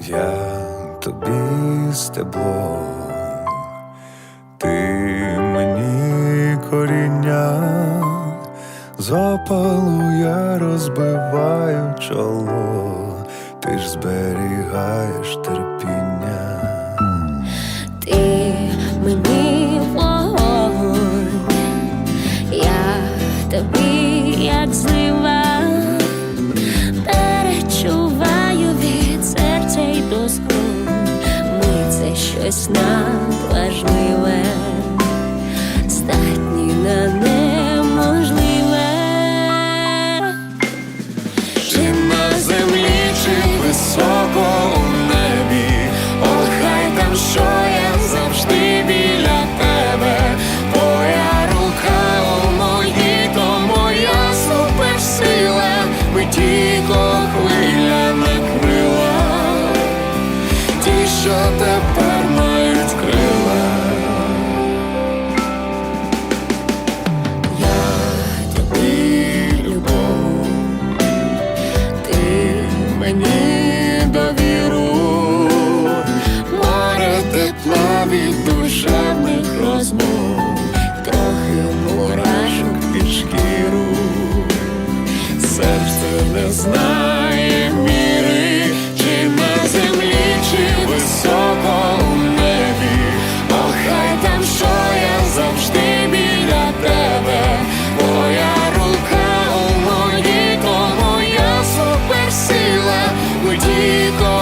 Я тобі стебло, ти мені коріння, з опалу я розбиваю чоло, ти ж зберігаєш терпіння. Це Будь-яко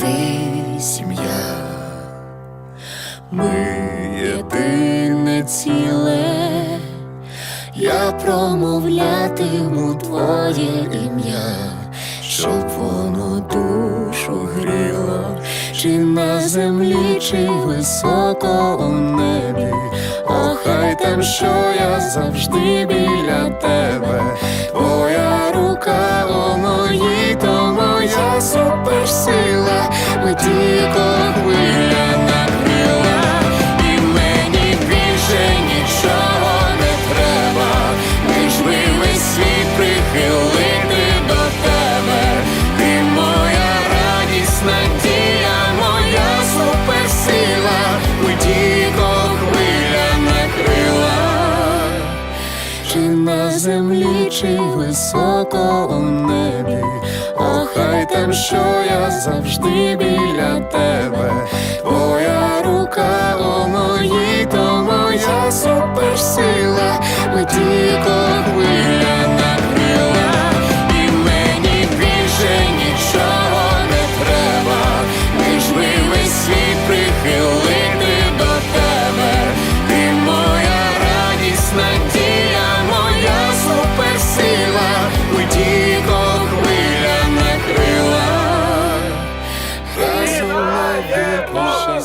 ти, сім'я, ми єдине ціле, я промовлятиму твоє ім'я, щоб воно душу гріло, чи на землі, чи високо у небі, О, хай там що я завжди біля тебе, твоя рука Чи на землі, чи високо у небі, О, що я завжди біля тебе, твоя рука у моїй, то моя суперсила, ми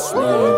smooth.